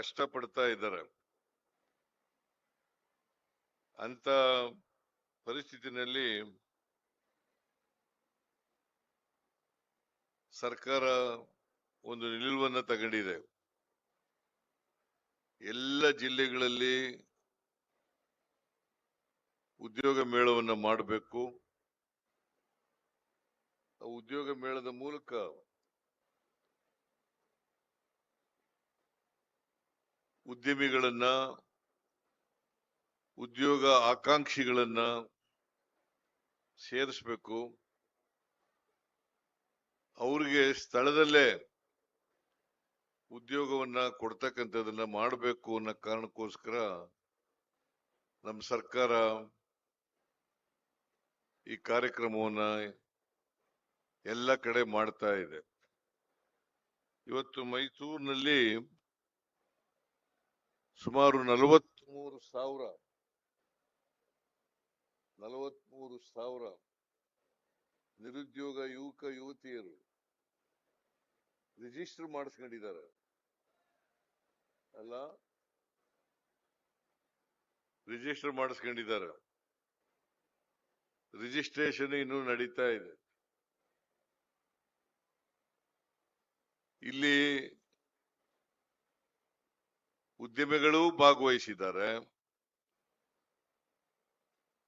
ಕಷ್ಟ ಪಡ್ತಾ ಇದ್ದಾರೆ. ಅಂತ ಪರಿಸ್ಥಿತಿನಲ್ಲಿ ಸರ್ಕಾರ ಒಂದು ನಿಲುವನ್ನ ತಗೊಂಡಿದೆ. ಎಲ್ಲ ಜಿಲ್ಲೆಗಳಲ್ಲಿ ಉದ್ಯೋಗ ಮೇಳವನ್ನ ಮಾಡಬೇಕು. ಆ ಉದ್ಯೋಗ ಮೇಳದ ಮೂಲಕ ಉದ್ಯಮಿಗಳನ್ನ, ಉದ್ಯೋಗ ಆಕಾಂಕ್ಷಿಗಳನ್ನ ಸೇರಿಸಬೇಕು. ಅವ್ರಿಗೆ ಸ್ಥಳದಲ್ಲೇ ಉದ್ಯೋಗವನ್ನ ಕೊಡ್ತಕ್ಕಂಥದನ್ನ ಮಾಡಬೇಕು ಅನ್ನೋ ಕಾರಣಕ್ಕೋಸ್ಕರ ನಮ್ಮ ಸರ್ಕಾರ ಈ ಕಾರ್ಯಕ್ರಮವನ್ನ ಎಲ್ಲ ಕಡೆ ಮಾಡ್ತಾ ಇದೆ. ಇವತ್ತು ಮೈಸೂರಿನಲ್ಲಿ ಸುಮಾರು ನಲವತ್ಮೂರು ಸಾವಿರ. ನಲವತ್ಮೂರು ಸಾವಿರ. ನಿರುದ್ಯೋಗ ಯುವಕ, ಯುವತಿಯರು ರಿಜಿಸ್ಟರ್ ಮಾಡಿಸ್ಕೊಂಡಿದ್ದಾರೆ. ಅಲ್ಲ? ರಿಜಿಸ್ಟರ್ ಮಾಡಿಸ್ಕೊಂಡಿದ್ದಾರೆ. ರಿಜಿಸ್ಟ್ರೇಷನ್ ಇನ್ನೂ ನಡೀತಾ ಇದೆ. ಇಲ್ಲಿ ಉದ್ಯಮಿಗಳು ಭಾಗವಹಿಸಿದ್ದಾರೆ.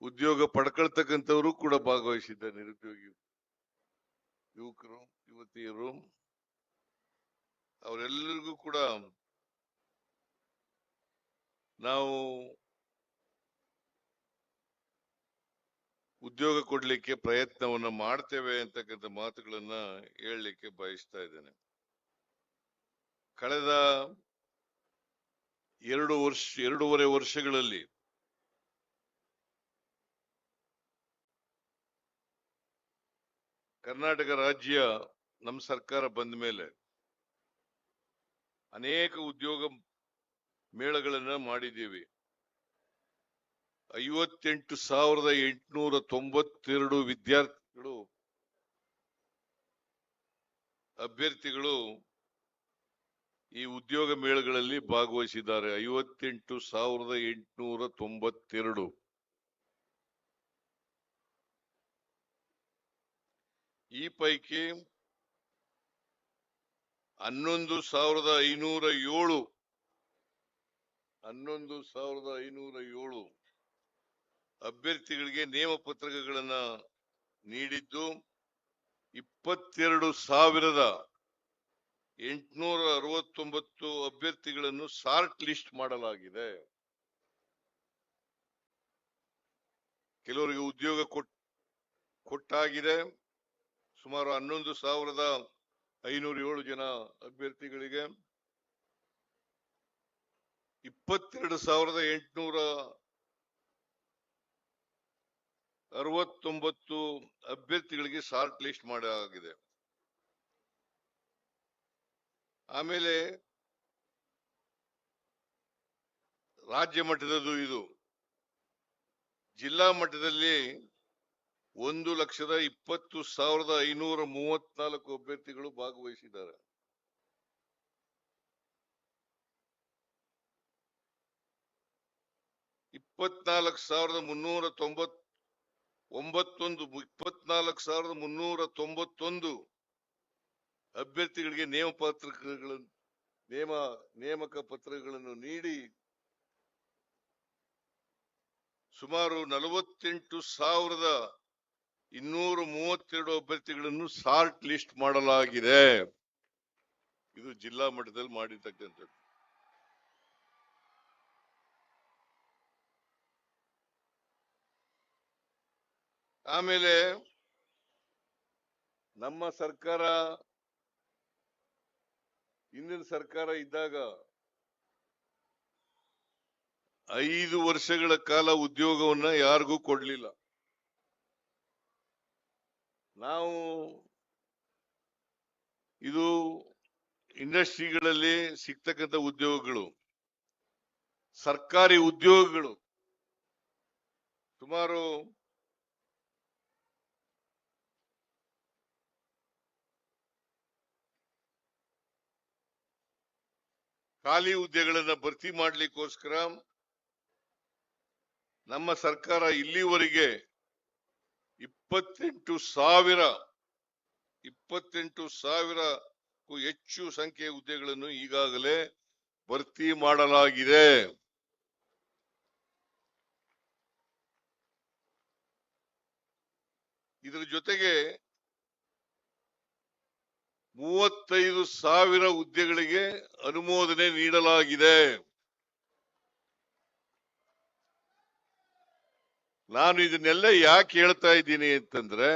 ಉದ್ಯೋಗ ಪಡ್ಕೊಳ್ತಕ್ಕಂಥವರು ಕೂಡ ಭಾಗವಹಿಸಿದ್ದಾರೆ ನಿರುದ್ಯೋಗಿ ಯುವಕರು, ಯುವತಿಯರು. ಅವರೆಲ್ಲರಿಗೂ ಕೂಡ ನಾವು ಉದ್ಯೋಗ ಕೊಡ್ಲಿಕ್ಕೆ ಪ್ರಯತ್ನವನ್ನ ಮಾಡ್ತೇವೆ ಅಂತಕ್ಕಂಥ ಮಾತುಗಳನ್ನ ಹೇಳಲಿಕ್ಕೆ ಬಯಸ್ತಾ ಇದ್ದೇನೆ. ಕಳೆದ ಎರಡು ವರ್ಷ, ಎರಡೂವರೆ ವರ್ಷಗಳಲ್ಲಿ ಕರ್ನಾಟಕ ರಾಜ್ಯ ನಮ್ಮ ಸರ್ಕಾರ ಬಂದ ಮೇಲೆ ಅನೇಕ ಉದ್ಯೋಗ ಮೇಳಗಳನ್ನ ಮಾಡಿದ್ದೀವಿ. ಐವತ್ತೆಂಟು ಸಾವಿರದ ಎಂಟುನೂರ ತೊಂಬತ್ತೆರಡು ವಿದ್ಯಾರ್ಥಿಗಳು, ಅಭ್ಯರ್ಥಿಗಳು ಈ ಉದ್ಯೋಗ ಮೇಳಗಳಲ್ಲಿ ಭಾಗವಹಿಸಿದ್ದಾರೆ. ಐವತ್ತೆಂಟು ಸಾವಿರದ ಎಂಟುನೂರ ತೊಂಬತ್ತೆರಡು. ಈ ಪೈಕಿ ಹನ್ನೊಂದು ಸಾವಿರದ ಐನೂರ ಏಳು. ಹನ್ನೊಂದು ಸಾವಿರದ ಐನೂರ ಏಳು ಅಭ್ಯರ್ಥಿಗಳಿಗೆ ನೇಮಪತ್ರಗಳನ್ನ ನೀಡಿದ್ದು ಇಪ್ಪತ್ತೆರಡು ಸಾವಿರದ ಎಂಟುನೂರ ಅರವತ್ತೊಂಬತ್ತು ಅಭ್ಯರ್ಥಿಗಳನ್ನು ಶಾರ್ಟ್ ಲಿಸ್ಟ್ ಮಾಡಲಾಗಿದೆ. ಕೆಲವರಿಗೆ ಉದ್ಯೋಗ ಕೊಟ್, ಕೊಟ್ಟಾಗಿದೆ. ಸುಮಾರು ಹನ್ನೊಂದು ಸಾವಿರದ ಐನೂರ ಏಳು ಜನ ಅಭ್ಯರ್ಥಿಗಳಿಗೆ. ಇಪ್ಪತ್ತೆರಡು ಸಾವಿರದ ಎಂಟುನೂರ ಅರವತ್ತೊಂಬತ್ತು ಅಭ್ಯರ್ಥಿಗಳಿಗೆ ಶಾರ್ಟ್ ಲಿಸ್ಟ್ ಮಾಡಲಾಗಿದೆ. ಆಮೇಲೆ ರಾಜ್ಯ ಮಟ್ಟದದು ಇದು. ಜಿಲ್ಲಾ ಮಟ್ಟದಲ್ಲಿ ಒಂದು ಲಕ್ಷದ ಇಪ್ಪತ್ತು ಸಾವಿರದ ಐನೂರ ಮೂವತ್ನಾಲ್ಕು ಅಭ್ಯರ್ಥಿಗಳು ಭಾಗವಹಿಸಿದ್ದಾರೆ. ಇಪ್ಪತ್ನಾಲ್ಕು ಸಾವಿರದ ಮುನ್ನೂರ ತೊಂಬತ್ ಒಂಬತ್ತೊಂದು ಇಪ್ಪತ್ನಾಲ್ಕು ಸಾವಿರದ ಮುನ್ನೂರ ತೊಂಬತ್ತೊಂದು ಅಭ್ಯರ್ಥಿಗಳಿಗೆ ನೇಮಪತ್ರಗಳನ್ನು ನೇಮ ನೇಮಕ ಪತ್ರಗಳನ್ನು ನೀಡಿ ಸುಮಾರು ನಲವತ್ತೆಂಟು ಸಾವಿರದ ಇನ್ನೂರ ಮೂವತ್ತೆರಡು ಅಭ್ಯರ್ಥಿಗಳನ್ನು ಶಾರ್ಟ್ ಲಿಸ್ಟ್ ಮಾಡಲಾಗಿದೆ. ಇದು ಜಿಲ್ಲಾ ಮಟ್ಟದಲ್ಲಿ ಮಾಡಿರ್ತಕ್ಕಂಥದ್ದು. ಆಮೇಲೆ ನಮ್ಮ ಸರ್ಕಾರ ಹಿಂದಿನ ಸರ್ಕಾರ ಇದ್ದಾಗ ಐದು ವರ್ಷಗಳ ಕಾಲ ಉದ್ಯೋಗವನ್ನ ಯಾರಿಗೂ ಕೊಡ್ಲಿಲ್ಲ. ನಾವು ಇದು ಇಂಡಸ್ಟ್ರಿಗಳಲ್ಲಿ ಸಿಗ್ತಕ್ಕಂಥ ಉದ್ಯೋಗಗಳು, ಸರ್ಕಾರಿ ಉದ್ಯೋಗಗಳು, ಸುಮಾರು ಖಾಲಿ ಹುದ್ದೆಗಳನ್ನ ಭರ್ತಿ ಮಾಡ್ಲಿಕ್ಕೋಸ್ಕರ ನಮ್ಮ ಸರ್ಕಾರ ಇಲ್ಲಿವರೆಗೆ ಇಪ್ಪತ್ತೆಂಟು ಸಾವಿರ, ಇಪ್ಪತ್ತೆಂಟು ಸಾವಿರಕ್ಕೂ ಹೆಚ್ಚು ಸಂಖ್ಯೆಯ ಹುದ್ದೆಗಳನ್ನು ಈಗಾಗಲೇ ಭರ್ತಿ ಮಾಡಲಾಗಿದೆ. ಇದರ ಜೊತೆಗೆ ಮೂವತ್ತೈದು ಸಾವಿರ ಹುದ್ದೆಗಳಿಗೆ ಅನುಮೋದನೆ ನೀಡಲಾಗಿದೆ. ನಾನು ಇದನ್ನೆಲ್ಲ ಯಾಕೆ ಹೇಳ್ತಾ ಇದ್ದೀನಿ ಅಂತಂದ್ರೆ,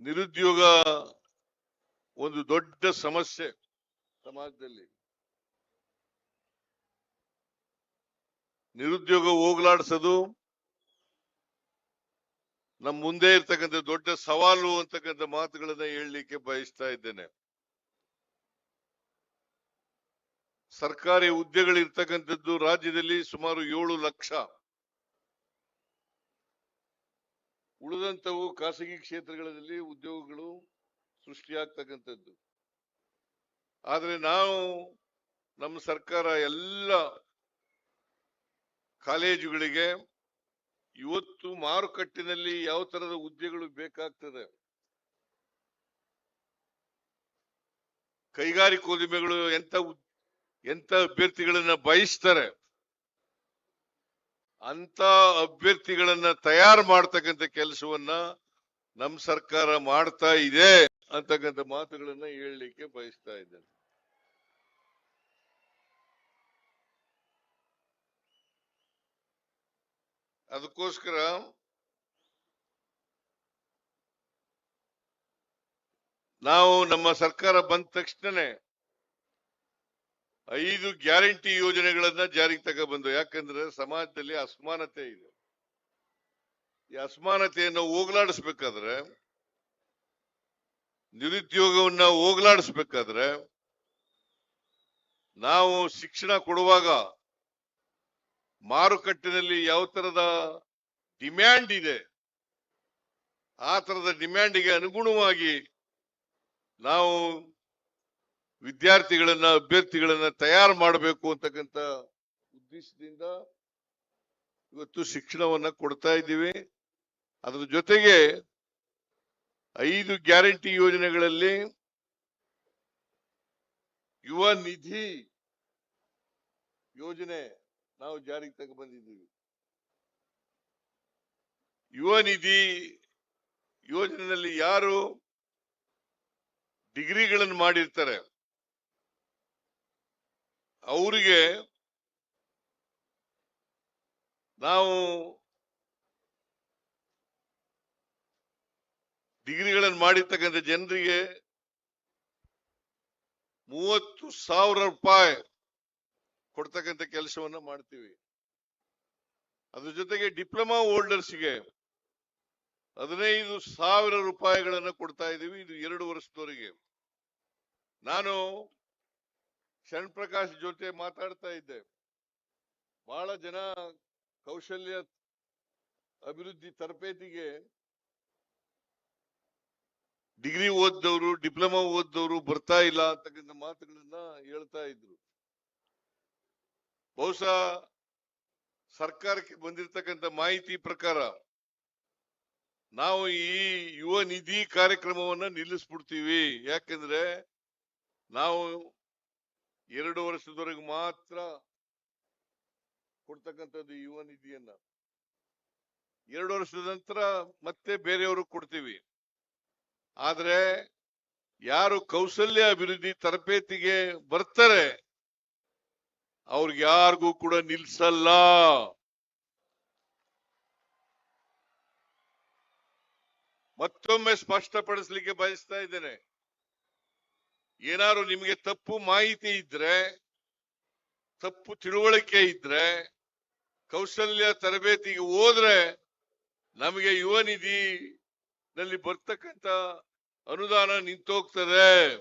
ನಿರುದ್ಯೋಗ ಒಂದು ದೊಡ್ಡ ಸಮಸ್ಯೆ ಸಮಾಜದಲ್ಲಿ. ನಿರುದ್ಯೋಗ ಹೋಗ್ಲಾಡ್ಸೋದು ನಮ್ಮ ಮುಂದೆ ಇರ್ತಕ್ಕಂಥ ದೊಡ್ಡ ಸವಾಲು ಅಂತಕ್ಕಂಥ ಮಾತುಗಳನ್ನ ಹೇಳಲಿಕ್ಕೆ ಬಯಸ್ತಾ ಇದ್ದೇನೆ. ಸರ್ಕಾರಿ ಹುದ್ದೆಗಳಿರ್ತಕ್ಕಂಥದ್ದು ರಾಜ್ಯದಲ್ಲಿ ಸುಮಾರು ಏಳು ಲಕ್ಷ. ಉಳಿದಂತವು ಖಾಸಗಿ ಕ್ಷೇತ್ರಗಳಲ್ಲಿ ಉದ್ಯೋಗಗಳು ಸೃಷ್ಟಿಯಾಗ್ತಕ್ಕಂಥದ್ದು. ಆದರೆ ನಾವು ನಮ್ಮ ಸರ್ಕಾರ ಎಲ್ಲ ಕಾಲೇಜುಗಳಿಗೆ ಇವತ್ತು ಮಾರುಕಟ್ಟಿನಲ್ಲಿ ಯಾವ ತರದ ಹುದ್ದೆಗಳು ಬೇಕಾಗ್ತದೆ? ಕೈಗಾರಿಕೋದ್ಯಮಿಗಳು ಎಂತ ಎಂತ ಅಭ್ಯರ್ಥಿಗಳನ್ನ ಬಯಸ್ತಾರೆ? ಅಂತ ಅಭ್ಯರ್ಥಿಗಳನ್ನ ತಯಾರು ಮಾಡ್ತಕ್ಕಂತ ಕೆಲಸವನ್ನ ನಮ್ಮ ಸರ್ಕಾರ ಮಾಡ್ತಾ ಇದೆ ಅಂತಕ್ಕಂಥ ಮಾತುಗಳನ್ನ ಹೇಳಲಿಕ್ಕೆ ಬಯಸ್ತಾ ಇದ್ದೇನೆ. ಅದಕ್ಕೋಸ್ಕರ ನಾವು ನಮ್ಮ ಸರ್ಕಾರ ಬಂದ ತಕ್ಷಣನೇ ಐದು ಗ್ಯಾರಂಟಿ ಯೋಜನೆಗಳನ್ನ ಜಾರಿಗೆ ತಗೊಬಂದು ಯಾಕಂದ್ರೆ ಸಮಾಜದಲ್ಲಿ ಅಸಮಾನತೆ ಇದೆ. ಈ ಅಸಮಾನತೆಯನ್ನು ಹೋಗ್ಲಾಡಿಸ್ಬೇಕಾದ್ರೆ, ನಿರುದ್ಯೋಗವನ್ನ ಹೋಗ್ಲಾಡಿಸ್ಬೇಕಾದ್ರೆ, ನಾವು ಶಿಕ್ಷಣ ಕೊಡುವಾಗ ಮಾರುಕಟ್ಟೆನಲ್ಲಿ ಯಾವ ತರದ ಡಿಮ್ಯಾಂಡ್ ಇದೆ, ಆ ತರದ ಡಿಮ್ಯಾಂಡಿಗೆ ಅನುಗುಣವಾಗಿ ನಾವು ವಿದ್ಯಾರ್ಥಿಗಳನ್ನ, ಅಭ್ಯರ್ಥಿಗಳನ್ನ ತಯಾರು ಮಾಡಬೇಕು ಅಂತಕ್ಕಂಥ ಉದ್ದೇಶದಿಂದ ಇವತ್ತು ಶಿಕ್ಷಣವನ್ನ ಕೊಡ್ತಾ ಇದ್ದೀವಿ. ಅದರ ಜೊತೆಗೆ ಐದು ಗ್ಯಾರಂಟಿ ಯೋಜನೆಗಳಲ್ಲಿ ಯುವ ನಿಧಿ ಯೋಜನೆ ನಾವು ಜಾರಿಗೆ ತಗೊಂಡು ಬಂದಿದ್ದೀವಿ. ಯುವ ನಿಧಿ ಯೋಜನೆಯಲ್ಲಿ ಯಾರು ಡಿಗ್ರಿಗಳನ್ನು ಮಾಡಿರ್ತಾರೆ, ಅವರಿಗೆ ನಾವು ಡಿಗ್ರಿಗಳನ್ನು ಮಾಡಿರ್ತಕ್ಕಂಥ ಜನರಿಗೆ ಮೂವತ್ತು ಸಾವಿರ ರೂಪಾಯಿ ಕೊಡ್ತಕ್ಕಂಥ ಕೆಲಸವನ್ನ ಮಾಡ್ತೀವಿ. ಅದ್ರ ಜೊತೆಗೆ ಡಿಪ್ಲೊಮಾ ಹೋಲ್ಡರ್ಸ್ಗೆ ಹದಿನೈದು ಸಾವಿರ ರೂಪಾಯಿಗಳನ್ನ ಕೊಡ್ತಾ ಇದ್ದೀವಿ, ಇದು ಎರಡು ವರ್ಷದವರೆಗೆ. ನಾನು ಶರಣ್ ಪ್ರಕಾಶ್ ಜೊತೆ ಮಾತಾಡ್ತಾ ಇದ್ದೆ. ಬಹಳ ಜನ ಕೌಶಲ್ಯ ಅಭಿವೃದ್ಧಿ ತರಬೇತಿಗೆ ಡಿಗ್ರಿ ಓದ್ದವರು, ಡಿಪ್ಲೊಮಾ ಓದ್ದವರು ಬರ್ತಾ ಇಲ್ಲ ಅಂತಕ್ಕಂಥ ಮಾತುಗಳನ್ನ ಹೇಳ್ತಾ ಇದ್ರು. ಬಹುಶಃ ಸರ್ಕಾರಕ್ಕೆ ಬಂದಿರತಕ್ಕಂಥ ಮಾಹಿತಿ ಪ್ರಕಾರ ನಾವು ಈ ಯುವ ನಿಧಿ ಕಾರ್ಯಕ್ರಮವನ್ನ ನಿಲ್ಲಿಸ್ಬಿಡ್ತೀವಿ. ಯಾಕಂದ್ರೆ ನಾವು ಎರಡು ವರ್ಷದವರೆಗೆ ಮಾತ್ರ ಕೊಡ್ತಕ್ಕಂಥದ್ದು ಯುವ ನಿಧಿಯನ್ನ. ಎರಡು ವರ್ಷದ ನಂತರ ಮತ್ತೆ ಬೇರೆಯವ್ರಿಗೆ ಕೊಡ್ತೀವಿ. ಆದ್ರೆ ಯಾರು ಕೌಶಲ್ಯ ಅಭಿವೃದ್ಧಿ ತರಬೇತಿಗೆ ಬರ್ತಾರೆ ಅವ್ರಿಗೆ ಯಾರಿಗೂ ಕೂಡ ನಿಲ್ಸಲ್ಲ. ಮತ್ತೊಮ್ಮೆ ಸ್ಪಷ್ಟಪಡಿಸ್ಲಿಕ್ಕೆ ಬಯಸ್ತಾ ಇದ್ದೇನೆ. ಏನಾದ್ರು ನಿಮಗೆ ತಪ್ಪು ಮಾಹಿತಿ ಇದ್ರೆ, ತಪ್ಪು ತಿಳುವಳಿಕೆ ಇದ್ರೆ, ಕೌಶಲ್ಯ ತರಬೇತಿಗೆ ಹೋದ್ರೆ ನಮಗೆ ಯುವ ನಿಧಿ ನಲ್ಲಿ ಬರ್ತಕ್ಕಂತ ಅನುದಾನ ನಿಂತೋಗ್ತದೆ.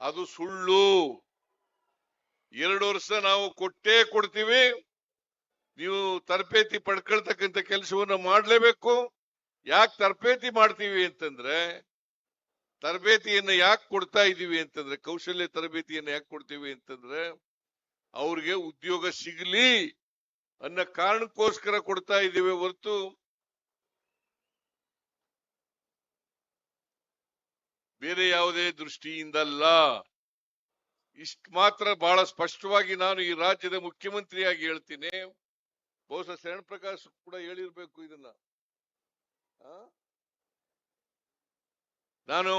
ಅದು ಸುಳ್ಳು. ಎರಡು ವರ್ಷ ನಾವು ಕೊಟ್ಟೇ ಕೊಡ್ತೀವಿ. ನೀವು ತರಬೇತಿ ಪಡ್ಕೊಳ್ತಕ್ಕಂಥ ಕೆಲಸವನ್ನ ಮಾಡಲೇಬೇಕು. ಯಾಕೆ ತರಬೇತಿ ಮಾಡ್ತೀವಿ ಅಂತಂದ್ರೆ, ತರಬೇತಿಯನ್ನ ಯಾಕೆ ಕೊಡ್ತಾ ಇದೀವಿ ಅಂತಂದ್ರೆ, ಕೌಶಲ್ಯ ತರಬೇತಿಯನ್ನ ಯಾಕೆ ಕೊಡ್ತೀವಿ ಅಂತಂದ್ರೆ, ಅವ್ರಿಗೆ ಉದ್ಯೋಗ ಸಿಗಲಿ ಅನ್ನೋ ಕಾರಣಕ್ಕೋಸ್ಕರ ಕೊಡ್ತಾ ಇದ್ದೀವಿ ಹೊರತು. ಬೇರೆ ಯಾವುದೇ ದೃಷ್ಟಿಯಿಂದಲ್ಲ. ಇಷ್ಟ ಮಾತ್ರ ಬಹಳ ಸ್ಪಷ್ಟವಾಗಿ ನಾನು ಈ ರಾಜ್ಯದ ಮುಖ್ಯಮಂತ್ರಿಯಾಗಿ ಹೇಳ್ತೀನಿ. ಬಹುಶಃ ಶರಣ್ ಪ್ರಕಾಶ್ ಕೂಡ ಹೇಳಿರ್ಬೇಕು ಇದನ್ನ? ನಾನು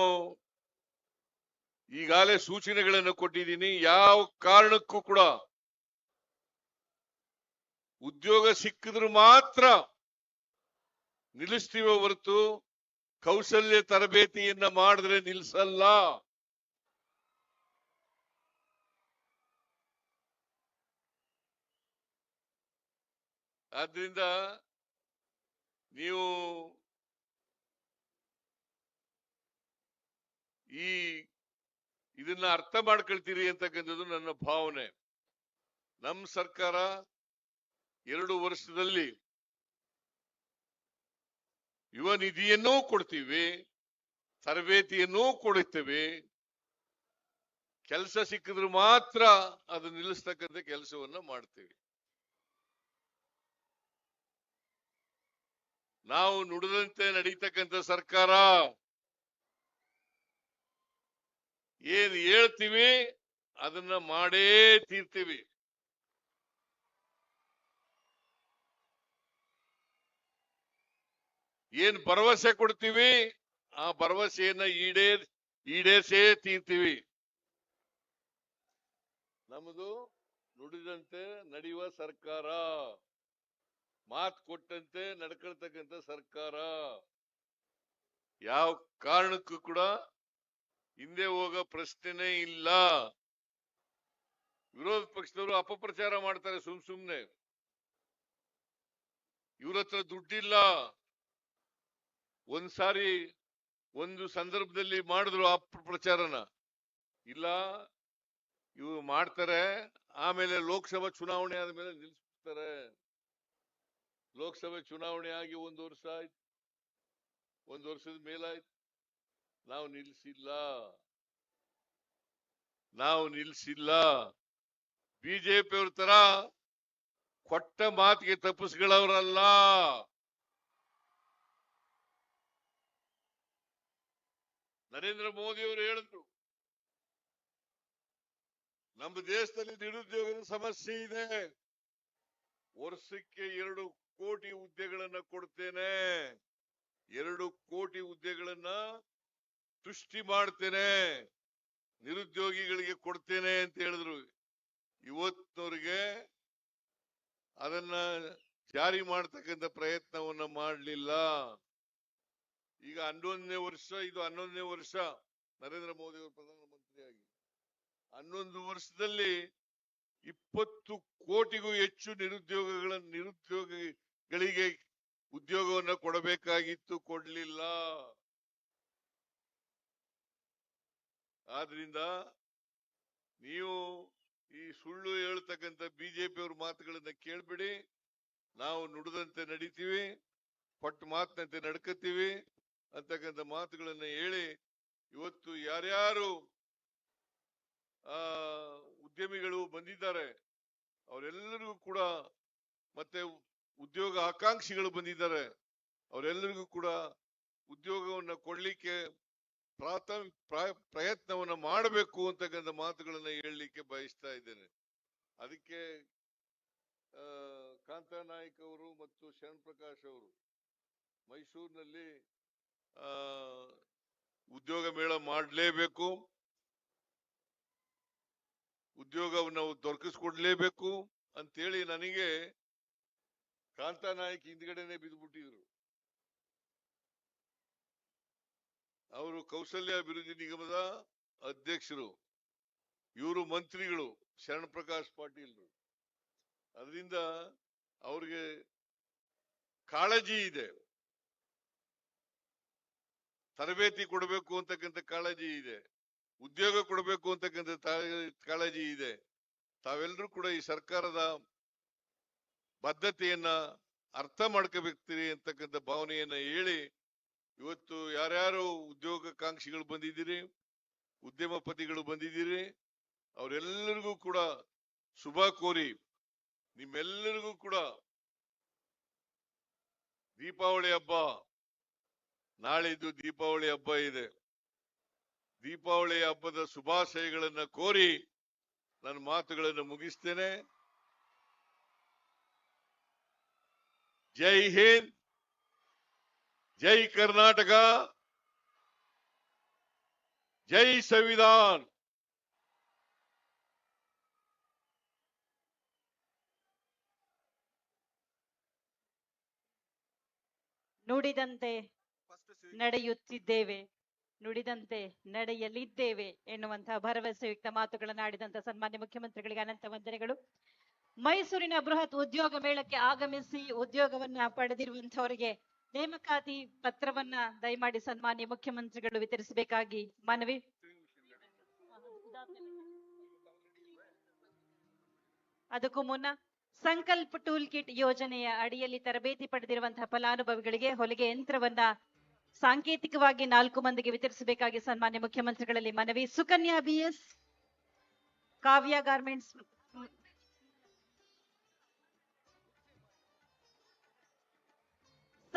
ಈಗಾಗಲೇ ಸೂಚನೆಗಳನ್ನು ಕೊಟ್ಟಿದ್ದೀನಿ. ಯಾವ ಕಾರಣಕ್ಕೂ ಕೂಡ ಉದ್ಯೋಗ ಸಿಕ್ಕಿದ್ರು ಮಾತ್ರ ನಿಲ್ಲಿಸ್ತೀವೋ ಹೊರತು ಕೌಶಲ್ಯ ತರಬೇತಿಯನ್ನ ಮಾಡಿದ್ರೆ ನಿಲ್ಸಲ್ಲ. ಆದ್ರಿಂದ ನೀವು ಈ ಇದನ್ನ ಅರ್ಥ ಮಾಡ್ಕೊಳ್ತೀರಿ ಅಂತಕ್ಕಂಥದ್ದು ನನ್ನ ಭಾವನೆ. ನಮ್ಮ ಸರ್ಕಾರ ಎರಡು ವರ್ಷದಲ್ಲಿ ಯುವ ನಿಧಿಯನ್ನೂ ಕೊಡ್ತೀವಿ, ತರಬೇತಿಯನ್ನೂ ಕೊಡುತ್ತೇವೆ. ಕೆಲಸ ಸಿಕ್ಕಿದ್ರೆ ಮಾತ್ರ ಅದು ನಿಲ್ಲಿಸ್ತಕ್ಕಂಥ ಕೆಲಸವನ್ನ ಮಾಡ್ತೀವಿ. ನಾವು ನುಡಿದಂತೆ ನಡೀತಕ್ಕಂಥ ಸರ್ಕಾರ. ಏನ್ ಹೇಳ್ತೀವಿ ಅದನ್ನ ಮಾಡೇ ತೀರ್ತೀವಿ. ಏನ್ ಭರವಸೆ ಕೊಡ್ತೀವಿ ಆ ಭರವಸೆಯನ್ನ ಈಡೇ, ಈಡೇರಿಸೇ ತೀರ್ತೀವಿ. ನಮ್ಮದು ನುಡಿದಂತೆ ನಡೆಯುವ ಸರ್ಕಾರ. ಮಾತು ಕೊಟ್ಟಂತೆ, ನಡ್ಕೊಳ್ತಕ್ಕಂಥ ಸರ್ಕಾರ. ಯಾವ ಕಾರಣಕ್ಕೂ ಕೂಡ ಹಿಂದೆ ಹೋಗೋ ಪ್ರಶ್ನೆನೇ ಇಲ್ಲ. ವಿರೋಧ ಪಕ್ಷದವರು ಅಪಪ್ರಚಾರ ಮಾಡ್ತಾರೆ ಸುಮ್ ಸುಮ್ನೆ. ಇವ್ರ ಹತ್ರ ದುಡ್ಡಿಲ್ಲ. ಒಂದ್ಸಾರಿ ಒಂದು ಸಂದರ್ಭದಲ್ಲಿ ಮಾಡಿದ್ರು ಅಪಪ್ರಚಾರನ ಇಲ್ಲ, ಇವ್ರು ಮಾಡ್ತಾರೆ, ಆಮೇಲೆ ಲೋಕಸಭಾ ಚುನಾವಣೆ ಆದ್ಮೇಲೆ ನಿಲ್ಲಿಸ್ತಾರೆ ಲೋಕಸಭೆ ಚುನಾವಣೆ ಆಗಿ ಒಂದು ವರ್ಷ ಆಯ್ತು. ಒಂದು ವರ್ಷದ ಮೇಲಾಯ್ತು ನಾವು ನಿಲ್ಸಿಲ್ಲ ನಾವು ನಿಲ್ಸಿಲ್ಲ ಬಿಜೆಪಿ ಅವ್ರ ತರ ಕೊಟ್ಟ ಮಾತಿಗೆ ತಪ್ಪಿಸ್ಗಳವ್ರಲ್ಲ. ನರೇಂದ್ರ ಮೋದಿ ಅವರು ಹೇಳಿದ್ರು, ನಮ್ಮ ದೇಶದಲ್ಲಿ ನಿರುದ್ಯೋಗದ ಸಮಸ್ಯೆ ಇದೆ. ವರ್ಷಕ್ಕೆ ಎರಡು ಕೋಟಿ ಹುದ್ದೆಗಳನ್ನ ಕೊಡ್ತೇನೆ. ಎರಡು ಕೋಟಿ ಹುದ್ದೆಗಳನ್ನ ಸೃಷ್ಟಿ ಮಾಡ್ತೇನೆ. ನಿರುದ್ಯೋಗಿಗಳಿಗೆ ಕೊಡ್ತೇನೆ ಅಂತ ಹೇಳಿದ್ರು. ಇವತ್ತವರಿಗೆ ಅದನ್ನ ಜಾರಿ ಮಾಡ್ತಕ್ಕಂಥ ಪ್ರಯತ್ನವನ್ನ ಮಾಡಲಿಲ್ಲ. ಈಗ ಹನ್ನೊಂದನೇ ವರ್ಷ, ಇದು ಹನ್ನೊಂದನೇ ವರ್ಷ ನರೇಂದ್ರ ಮೋದಿ ಅವರು ಪ್ರಧಾನಮಂತ್ರಿಯಾಗಿ. ಹನ್ನೊಂದು ವರ್ಷದಲ್ಲಿ ಇಪ್ಪತ್ತು ಕೋಟಿಗೂ ಹೆಚ್ಚು ನಿರುದ್ಯೋಗಗಳ ನಿರುದ್ಯೋಗಿಗಳಿಗೆ ಉದ್ಯೋಗವನ್ನ ಕೊಡಬೇಕಾಗಿತ್ತು, ಕೊಡ್ಲಿಲ್ಲ. ಆದ್ರಿಂದ ನೀವು ಈ ಸುಳ್ಳು ಹೇಳ್ತಕ್ಕಂಥ ಬಿಜೆಪಿ ಅವ್ರ ಮಾತುಗಳನ್ನ ಕೇಳ್ಬಿಡಿ. ನಾವು ನುಡಿದಂತೆ ನಡಿತೀವಿ ಪಟ್ಟು ಮಾತಿನಂತೆ ನಡ್ಕತೀವಿ ಅಂತಕ್ಕಂಥ ಮಾತುಗಳನ್ನ ಹೇಳಿ ಇವತ್ತು ಯಾರ್ಯಾರು, ಆ, ಉದ್ಯಮಿಗಳು ಬಂದಿದ್ದಾರೆ, ಅವರೆಲ್ಲರಿಗೂ ಕೂಡ ಮತ್ತೆ ಉದ್ಯೋಗ ಆಕಾಂಕ್ಷಿಗಳು ಬಂದಿದ್ದಾರೆ. ಅವರೆಲ್ಲರಿಗೂ ಕೂಡ ಉದ್ಯೋಗವನ್ನು ಕೊಡಲಿಕ್ಕೆ ಪ್ರಾಥಮಿಕ ಪ್ರಯತ್ನವನ್ನು ಮಾಡಬೇಕು ಅಂತಕ್ಕಂಥ ಮಾತುಗಳನ್ನ ಹೇಳಲಿಕ್ಕೆ ಬಯಸ್ತಾ ಇದ್ದೇನೆ. ಅದಕ್ಕೆ ಕಾಂತಾ ನಾಯ್ಕ ಅವರು ಮತ್ತು ಶರಣ್ ಪ್ರಕಾಶ್ ಅವರು ಮೈಸೂರಿನಲ್ಲಿ ಉದ್ಯೋಗ ಮೇಳ ಮಾಡಲೇಬೇಕು ಉದ್ಯೋಗವನ್ನು ದೊರಕಿಸ್ಕೊಡ್ಲೇಬೇಕು ಅಂತೇಳಿ ನನಗೆ ಕಾಂತಾ ನಾಯ್ಕ್ ಹಿಂದ್ಗಡೆನೆ ಬಿದ್ದುಬಿಟ್ಟಿದ್ರು ಅವರು ಕೌಶಲ್ಯ ಅಭಿವೃದ್ಧಿ ನಿಗಮದ ಅಧ್ಯಕ್ಷರು, ಇವರು ಮಂತ್ರಿಗಳು ಶರಣ ಪ್ರಕಾಶ್ ಪಾಟೀಲ್ರು. ಅದರಿಂದ ಅವ್ರಿಗೆ ಕಾಳಜಿ ಇದೆ. ತರಬೇತಿ ಕೊಡಬೇಕು ಅಂತಕ್ಕಂಥ ಕಾಳಜಿ ಇದೆ. ಉದ್ಯೋಗ ಕೊಡಬೇಕು ಅಂತಕ್ಕಂಥ ಕಾಳಜಿ ಇದೆ. ತಾವೆಲ್ಲರೂ ಕೂಡ ಈ ಸರ್ಕಾರದ ಬದ್ಧತೆಯನ್ನ ಅರ್ಥ ಮಾಡ್ಕೋಬೇಕ್ತೀರಿ ಅಂತಕ್ಕಂಥ ಭಾವನೆಯನ್ನ ಹೇಳಿ ಇವತ್ತು ಯಾರ್ಯಾರು ಉದ್ಯೋಗಾಕಾಂಕ್ಷಿಗಳು ಬಂದಿದ್ದೀರಿ, ಉದ್ಯಮಪತಿಗಳು ಬಂದಿದ್ದೀರಿ, ಅವರೆಲ್ಲರಿಗೂ ಕೂಡ ಶುಭ ಕೋರಿ ನಿಮ್ಮೆಲ್ಲರಿಗೂ ಕೂಡ ದೀಪಾವಳಿ ಹಬ್ಬ, ನಾಳಿದ್ದು ದೀಪಾವಳಿ ಹಬ್ಬ ಇದೆ. ದೀಪಾವಳಿ ಹಬ್ಬದ ಶುಭಾಶಯಗಳನ್ನ ಕೋರಿ ನನ್ನ ಮಾತುಗಳನ್ನು ಮುಗಿಸ್ತೇನೆ. ಜೈ ಹಿಂದ್ ಜೈ ಕರ್ನಾಟಕ ಜೈ ಸಂವಿಧಾನ್. ನುಡಿದಂತೆ ನಡೆಯುತ್ತಿದ್ದೇವೆ ನುಡಿದಂತೆ ನಡೆಯಲಿದ್ದೇವೆ ಎನ್ನುವಂತಹ ಭರವಸೆಯುಕ್ತ ಮಾತುಗಳನ್ನು ಆಡಿದಂತ ಸನ್ಮಾನ್ಯ ಮುಖ್ಯಮಂತ್ರಿಗಳಿಗೆ ಅನಂತ ವಂದನೆಗಳು. ಮೈಸೂರಿನ ಬೃಹತ್ ಉದ್ಯೋಗ ಮೇಳಕ್ಕೆ ಆಗಮಿಸಿ ಉದ್ಯೋಗವನ್ನ ಪಡೆದಿರುವಂತವರಿಗೆ ನೇಮಕಾತಿ ಪತ್ರವನ್ನ ದಯಮಾಡಿ ಸನ್ಮಾನ್ಯ ಮುಖ್ಯಮಂತ್ರಿಗಳು ವಿತರಿಸಬೇಕಾಗಿ ಮನವಿ. ಅದಕ್ಕೂ ಮುನ್ನ ಸಂಕಲ್ಪ ಟೂಲ್ ಕಿಟ್ ಯೋಜನೆಯ ಅಡಿಯಲ್ಲಿ ತರಬೇತಿ ಪಡೆದಿರುವಂತಹ ಫಲಾನುಭವಿಗಳಿಗೆ ಹೊಲಿಗೆ ಯಂತ್ರವನ್ನ ಸಾಂಕೇತಿಕವಾಗಿ ನಾಲ್ಕು ಮಂದಿಗೆ ವಿತರಿಸಬೇಕಾಗಿ ಸನ್ಮಾನ್ಯ ಮುಖ್ಯಮಂತ್ರಿಗಳಲ್ಲಿ ಮನವಿ. Sukanya BS Kavya garments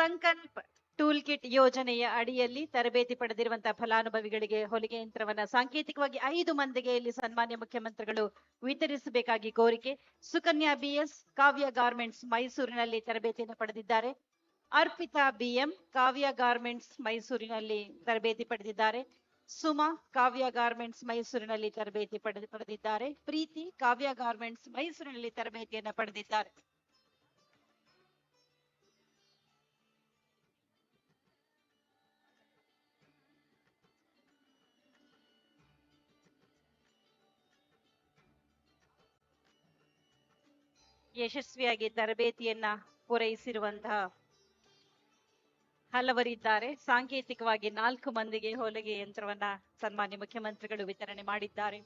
Sankalpa tool kit ಯೋಜನೆಯ ಅಡಿಯಲ್ಲಿ ತರಬೇತಿ ಪಡೆದಿರುವಂತಹ ಫಲಾನುಭವಿಗಳಿಗೆ ಹೊಲಿಗೆ ಯಂತ್ರವನ್ನ ಸಾಂಕೇತಿಕವಾಗಿ ಐದು ಮಂದಿಗೆ ಇಲ್ಲಿ ಸನ್ಮಾನ್ಯ ಮುಖ್ಯಮಂತ್ರಿಗಳು ವಿತರಿಸಬೇಕಾಗಿ ಕೋರಿಕೆ. ಸುಕನ್ಯಾ ಬಿಎಸ್, ಕಾವ್ಯ ಗಾರ್ಮೆಂಟ್ಸ್ ಮೈಸೂರಿನಲ್ಲಿ ತರಬೇತಿಯನ್ನು ಪಡೆದಿದ್ದಾರೆ. ಅರ್ಪಿತಾ ಬಿಎಂ, ಕಾವ್ಯ ಗಾರ್ಮೆಂಟ್ಸ್ ಮೈಸೂರಿನಲ್ಲಿ ತರಬೇತಿ ಪಡೆದಿದ್ದಾರೆ. ಸುಮಾ, ಕಾವ್ಯ ಗಾರ್ಮೆಂಟ್ಸ್ ಮೈಸೂರಿನಲ್ಲಿ ತರಬೇತಿ ಪಡೆದು ಪಡೆದಿದ್ದಾರೆ. ಪ್ರೀತಿ, ಕಾವ್ಯ ಗಾರ್ಮೆಂಟ್ಸ್ ಮೈಸೂರಿನಲ್ಲಿ ತರಬೇತಿಯನ್ನು ಪಡೆದಿದ್ದಾರೆ. ಯಶಸ್ವಿಯಾಗಿ ತರಬೇತಿಯನ್ನ ಪೂರೈಸಿರುವಂತಹ ಹಲವರಿದ್ದಾರೆ. ಸಾಂಕೇತಿಕವಾಗಿ ನಾಲ್ಕು ಮಂದಿಗೆ ಹೊಲಿಗೆ ಯಂತ್ರವನ್ನ ಸನ್ಮಾನ್ಯ ಮುಖ್ಯಮಂತ್ರಿಗಳು ವಿತರಣೆ ಮಾಡಿದ್ದಾರೆ.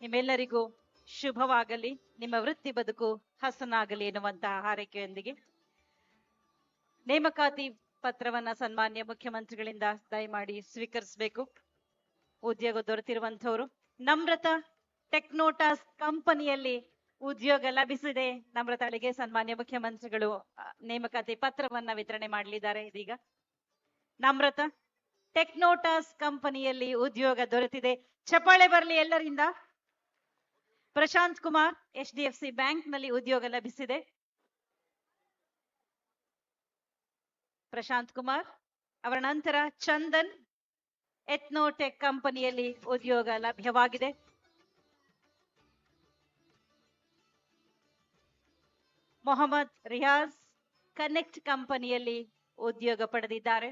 ನಿಮ್ಮೆಲ್ಲರಿಗೂ ಶುಭವಾಗಲಿ. ನಿಮ್ಮ ವೃತ್ತಿ ಬದುಕು ಹಸನಾಗಲಿ ಎನ್ನುವಂತಹ ಹಾರೈಕೆಯೊಂದಿಗೆ ನೇಮಕಾತಿ ಪತ್ರವನ್ನ ಸನ್ಮಾನ್ಯ ಮುಖ್ಯಮಂತ್ರಿಗಳಿಂದ ದಯಮಾಡಿ ಸ್ವೀಕರಿಸಬೇಕು. ಉದ್ಯೋಗ ದೊರೆತಿರುವಂತವರು ನಮ್ರತಾ ಟೆಕ್ನೋಟಾಸ್ ಕಂಪನಿಯಲ್ಲಿ ಉದ್ಯೋಗ ಲಭಿಸಿದೆ ನಮ್ರತಾಳಿಗೆ ಸನ್ಮಾನ್ಯ ಮುಖ್ಯಮಂತ್ರಿಗಳು ನೇಮಕಾತಿ ಪತ್ರವನ್ನ ವಿತರಣೆ ಮಾಡಲಿದ್ದಾರೆ ಇದೀಗ. ನಮ್ರತಾ ಟೆಕ್ನೋಟಾಸ್ ಕಂಪನಿಯಲ್ಲಿ ಉದ್ಯೋಗ ದೊರೆತಿದೆ. ಚಪ್ಪಾಳೆ ಬರಲಿ ಎಲ್ಲರಿಂದ. Prashanth Kumar, H D F C ಬ್ಯಾಂಕ್ನಲ್ಲಿ ಉದ್ಯೋಗ ಲಭಿಸಿದೆ. ಪ್ರಶಾಂತ್ ಕುಮಾರ್, ಅವರ ನಂತರ ಚಂದನ್ ಎಥ್ನೋಟೆಕ್ ಕಂಪನಿಯಲ್ಲಿ ಉದ್ಯೋಗ ಲಭ್ಯವಾಗಿದೆ. ಮೊಹಮ್ಮದ್ ರಿಯಾಜ್ ಕನೆಕ್ಟ್ ಕಂಪನಿಯಲ್ಲಿ ಉದ್ಯೋಗ ಪಡೆದಿದ್ದಾರೆ.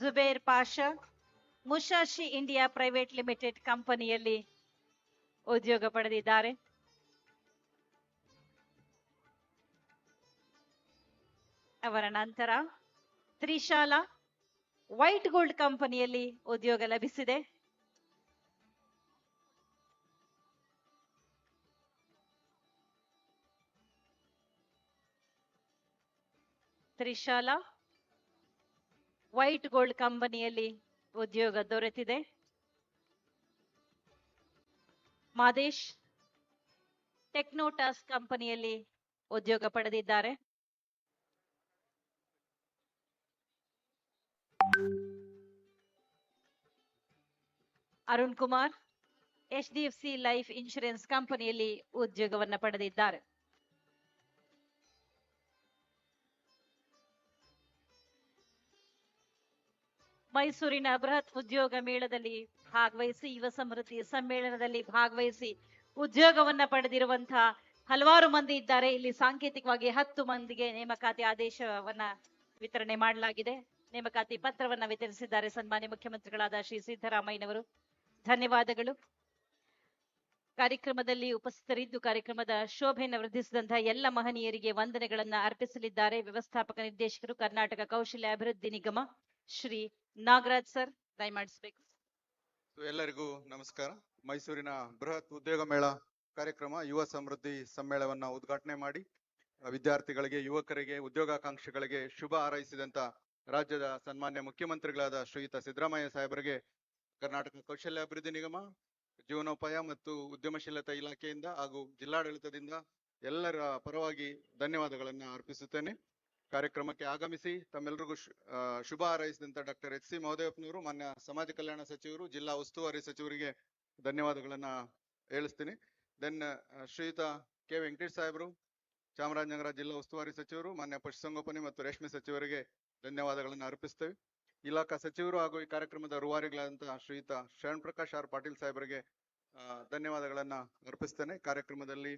Zubair Pasha, Musashi India private limited ಕಂಪನಿಯಲ್ಲಿ ಉದ್ಯೋಗ ಪಡೆದಿದ್ದಾರೆ. ಅವರ ನಂತರ ತ್ರಿಶಾಲಾ ವೈಟ್ ಗೋಲ್ಡ್ ಕಂಪನಿಯಲ್ಲಿ ಉದ್ಯೋಗ ಲಭಿಸಿದೆ. ತ್ರಿಶಾಲಾ ವೈಟ್ ಗೋಲ್ಡ್ ಕಂಪನಿಯಲ್ಲಿ ಉದ್ಯೋಗ ದೊರೆತಿದೆ. ಮಾದೇಶ್ ಟೆಕ್ನೋಟಾಸ್ ಕಂಪನಿಯಲ್ಲಿ ಉದ್ಯೋಗ ಪಡೆದಿದ್ದಾರೆ. Arun Kumar, H D C life insurance ಕಂಪನಿಯಲ್ಲಿ ಉದ್ಯೋಗವನ್ನ ಪಡೆದಿದ್ದಾರೆ. ಮೈಸೂರಿನ ಬೃಹತ್ ಉದ್ಯೋಗ ಮೇಳದಲ್ಲಿ ಭಾಗವಹಿಸಿ, ಯುವ ಸಮೃದ್ಧಿ ಸಮ್ಮೇಳನದಲ್ಲಿ ಭಾಗವಹಿಸಿ ಉದ್ಯೋಗವನ್ನ ಪಡೆದಿರುವಂತಹ ಹಲವಾರು ಮಂದಿ ಇದ್ದಾರೆ. ಇಲ್ಲಿ ಸಾಂಕೇತಿಕವಾಗಿ ಹತ್ತು ಮಂದಿಗೆ ನೇಮಕಾತಿ ಆದೇಶವನ್ನ ವಿತರಣೆ ಮಾಡಲಾಗಿದೆ. ನೇಮಕಾತಿ ಪತ್ರವನ್ನ ವಿತರಿಸಿದ್ದಾರೆ ಸನ್ಮಾನ್ಯ ಮುಖ್ಯಮಂತ್ರಿಗಳಾದ ಶ್ರೀ ಸಿದ್ದರಾಮಯ್ಯನವರು. ಧನ್ಯವಾದಗಳು. ಕಾರ್ಯಕ್ರಮದಲ್ಲಿ ಉಪಸ್ಥಿತರಿದ್ದು ಕಾರ್ಯಕ್ರಮದ ಶೋಭೆಯನ್ನು ವೃದ್ಧಿಸಿದಂತಹ ಎಲ್ಲ ಮಹನೀಯರಿಗೆ ವಂದನೆಗಳನ್ನ ಅರ್ಪಿಸಲಿದ್ದಾರೆ ವ್ಯವಸ್ಥಾಪಕ ನಿರ್ದೇಶಕರು ಕರ್ನಾಟಕ ಕೌಶಲ್ಯ ಅಭಿವೃದ್ಧಿ ನಿಗಮ ಶ್ರೀ ನಾಗರಾಜ್ ಸರ್ ದಯಮಾಡಿಸಬೇಕು ಎಲ್ಲರಿಗೂ ನಮಸ್ಕಾರ. ಮೈಸೂರಿನ ಬೃಹತ್ ಉದ್ಯೋಗ ಮೇಳ ಕಾರ್ಯಕ್ರಮ ಯುವ ಸಮೃದ್ಧಿ ಸಮ್ಮೇಳನವನ್ನ ಉದ್ಘಾಟನೆ ಮಾಡಿ, ವಿದ್ಯಾರ್ಥಿಗಳಿಗೆ, ಯುವಕರಿಗೆ, ಉದ್ಯೋಗಾಕಾಂಕ್ಷಿಗಳಿಗೆ ಶುಭ ಹಾರೈಸಿದಂತ ರಾಜ್ಯದ ಸನ್ಮಾನ್ಯ ಮುಖ್ಯಮಂತ್ರಿಗಳಾದ ಶ್ರೀಯುತ ಸಿದ್ದರಾಮಯ್ಯ ಸಾಹೇಬರಿಗೆ ಕರ್ನಾಟಕ ಕೌಶಲ್ಯ ಅಭಿವೃದ್ಧಿ ನಿಗಮ, ಜೀವನೋಪಾಯ ಮತ್ತು ಉದ್ಯಮಶೀಲತಾ ಇಲಾಖೆಯಿಂದ ಹಾಗೂ ಜಿಲ್ಲಾಡಳಿತದಿಂದ ಎಲ್ಲರ ಪರವಾಗಿ ಧನ್ಯವಾದಗಳನ್ನು ಅರ್ಪಿಸುತ್ತೇನೆ. ಕಾರ್ಯಕ್ರಮಕ್ಕೆ ಆಗಮಿಸಿ ತಮ್ಮೆಲ್ಲರಿಗೂ ಶುಭ ಹಾರೈಸಿದಂತ ಡಾಕ್ಟರ್ ಎಚ್ ಸಿ ಮಹದೇವಪ್ಪನವರು ಮಾನ್ಯ ಸಮಾಜ ಕಲ್ಯಾಣ ಸಚಿವರು, ಜಿಲ್ಲಾ ಉಸ್ತುವಾರಿ ಸಚಿವರಿಗೆ ಧನ್ಯವಾದಗಳನ್ನ ಹೇಳಿಸ್ತೀನಿ. ದೆನ್ ಶ್ರೀಯುತ ಕೆ ವೆಂಕಟೇಶ್ ಸಾಹೇಬರು, ಚಾಮರಾಜನಗರ ಜಿಲ್ಲಾ ಉಸ್ತುವಾರಿ ಸಚಿವರು, ಮಾನ್ಯ ಪಶುಸಂಗೋಪನೆ ಮತ್ತು ರೇಷ್ಮೆ ಸಚಿವರಿಗೆ ಧನ್ಯವಾದಗಳನ್ನು ಅರ್ಪಿಸ್ತೇವೆ. ಇಲಾಖಾ ಸಚಿವರು ಹಾಗೂ ಈ ಕಾರ್ಯಕ್ರಮದ ರೂವಾರಿಗಳಾದಂತಹ ಶ್ರೀಯುತ ಶರಣ್ ಪ್ರಕಾಶ್ ಆರ್ ಪಾಟೀಲ್ ಸಾಹೇಬರಿಗೆ ಧನ್ಯವಾದಗಳನ್ನ ಅರ್ಪಿಸ್ತೇನೆ. ಕಾರ್ಯಕ್ರಮದಲ್ಲಿ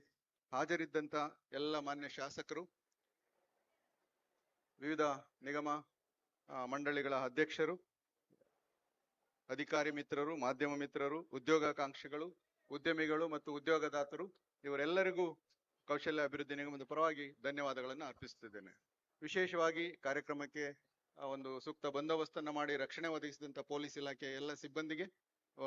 ಹಾಜರಿದ್ದಂತ ಎಲ್ಲ ಮಾನ್ಯ ಶಾಸಕರು, ವಿವಿಧ ನಿಗಮ ಮಂಡಳಿಗಳ ಅಧ್ಯಕ್ಷರು, ಅಧಿಕಾರಿ ಮಿತ್ರರು, ಮಾಧ್ಯಮ ಮಿತ್ರರು, ಉದ್ಯೋಗಾಕಾಂಕ್ಷಿಗಳು, ಉದ್ಯಮಿಗಳು ಮತ್ತು ಉದ್ಯೋಗದಾತರು, ಇವರೆಲ್ಲರಿಗೂ ಕೌಶಲ್ಯ ಅಭಿವೃದ್ಧಿ ನಿಗಮದ ಪರವಾಗಿ ಧನ್ಯವಾದಗಳನ್ನು ಅರ್ಪಿಸುತ್ತಿದ್ದೇನೆ ವಿಶೇಷವಾಗಿ ಕಾರ್ಯಕ್ರಮಕ್ಕೆ ಒಂದು ಸೂಕ್ತ ಬಂದೋಬಸ್ತನ್ನ ಮಾಡಿ ರಕ್ಷಣೆ ಒದಗಿಸಿದಂತ ಪೊಲೀಸ್ ಇಲಾಖೆ ಎಲ್ಲ ಸಿಬ್ಬಂದಿಗೆ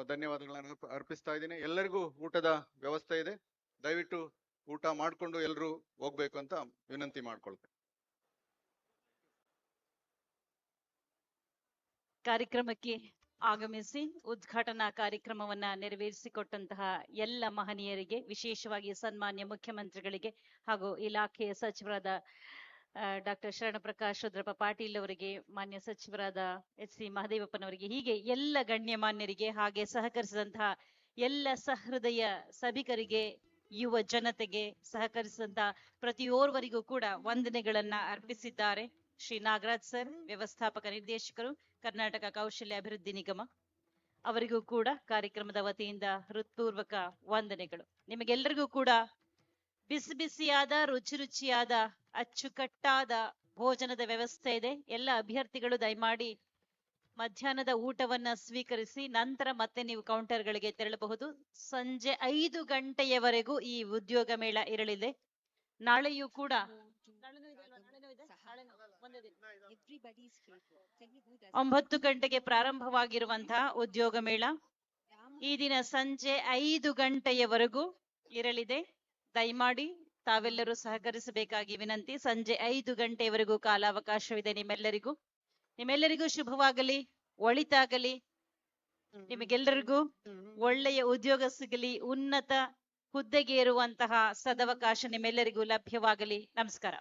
ಧನ್ಯವಾದಗಳನ್ನು ಅರ್ಪ- ಅರ್ಪಿಸ್ತಾ ಇದ್ದೀನಿ. ಎಲ್ಲರಿಗೂ ಊಟದ ವ್ಯವಸ್ಥೆ ಇದೆ. ದಯವಿಟ್ಟು ಊಟ ಮಾಡ್ಕೊಂಡು ಎಲ್ಲರೂ ಹೋಗ್ಬೇಕು ಅಂತ ವಿನಂತಿ ಮಾಡ್ಕೊಳ್ತೇನೆ. ಕಾರ್ಯಕ್ರಮಕ್ಕೆ ಆಗಮಿಸಿ ಉದ್ಘಾಟನಾ ಕಾರ್ಯಕ್ರಮವನ್ನ ನೆರವೇರಿಸಿಕೊಟ್ಟಂತಹ ಎಲ್ಲ ಮಹನೀಯರಿಗೆ, ವಿಶೇಷವಾಗಿ ಸನ್ಮಾನ್ಯ ಮುಖ್ಯಮಂತ್ರಿಗಳಿಗೆ ಹಾಗೂ ಇಲಾಖೆಯ ಸಚಿವರಾದ ಡಾಕ್ಟರ್ ಶರಣಪ್ರಕಾಶ್ ರುದ್ರಪ್ಪ ಪಾಟೀಲ್ ಅವರಿಗೆ, ಮಾನ್ಯ ಸಚಿವರಾದ ಎಚ್ ಸಿ ಮಹದೇವಪ್ಪನವರಿಗೆ, ಹೀಗೆ ಎಲ್ಲ ಗಣ್ಯ ಮಾನ್ಯರಿಗೆ ಹಾಗೆ ಸಹಕರಿಸಿದಂತಹ ಎಲ್ಲ ಸಹೃದಯ ಸಭಿಕರಿಗೆ, ಯುವ ಜನತೆಗೆ ಸಹಕರಿಸಿದಂತಹ ಪ್ರತಿಯೋರ್ವರಿಗೂ ಕೂಡ ವಂದನೆಗಳನ್ನ ಅರ್ಪಿಸಿದ್ದಾರೆ. ಶ್ರೀ ನಾಗರಾಜ್ ಸರ್, ವ್ಯವಸ್ಥಾಪಕ ನಿರ್ದೇಶಕರು, ಕರ್ನಾಟಕ ಕೌಶಲ್ಯ ಅಭಿವೃದ್ಧಿ ನಿಗಮ, ಅವರಿಗೂ ಕೂಡ ಕಾರ್ಯಕ್ರಮದ ವತಿಯಿಂದ ಹೃತ್ಪೂರ್ವಕ ವಂದನೆಗಳು. ನಿಮಗೆಲ್ಲರಿಗೂ ಕೂಡ ಬಿಸಿ ಬಿಸಿಯಾದ, ರುಚಿ ರುಚಿಯಾದ, ಅಚ್ಚುಕಟ್ಟಾದ ಭೋಜನದ ವ್ಯವಸ್ಥೆ ಇದೆ. ಎಲ್ಲ ಅಭ್ಯರ್ಥಿಗಳು ದಯಮಾಡಿ ಮಧ್ಯಾಹ್ನದ ಊಟವನ್ನ ಸ್ವೀಕರಿಸಿ, ನಂತರ ಮತ್ತೆ ನೀವು ಕೌಂಟರ್ಗಳಿಗೆ ತೆರಳಬಹುದು. ಸಂಜೆ ಐದು ಗಂಟೆಯವರೆಗೂ ಈ ಉದ್ಯೋಗ ಮೇಳ ಇರಲಿದೆ. ನಾಳೆಯೂ ಕೂಡ. ಒಂಬತ್ತು ಗಂಟೆಗೆ ಪ್ರಾರಂಭವಾಗಿರುವಂತಹ ಉದ್ಯೋಗ ಮೇಳ. ಈ ದಿನ ಸಂಜೆ ಐದು ಗಂಟೆಯವರೆಗೂ ಇರಲಿದೆ. ದಯಮಾಡಿ ತಾವೆಲ್ಲರೂ ಸಹಕರಿಸಬೇಕಾಗಿ ವಿನಂತಿ. ಸಂಜೆ ಐದು ಗಂಟೆಯವರೆಗೂ ಕಾಲಾವಕಾಶವಿದೆ ನಿಮ್ಮೆಲ್ಲರಿಗೂ. ನಿಮ್ಮೆಲ್ಲರಿಗೂ ಶುಭವಾಗಲಿ ಒಳಿತಾಗಲಿ. ನಿಮಗೆಲ್ಲರಿಗೂ ಒಳ್ಳೆಯ ಉದ್ಯೋಗ ಸಿಗಲಿ ಉನ್ನತ ಹುದ್ದೆಗೇರುವಂತಹ ಸದವಕಾಶ ನಿಮ್ಮೆಲ್ಲರಿಗೂ ಲಭ್ಯವಾಗಲಿ. ನಮಸ್ಕಾರ.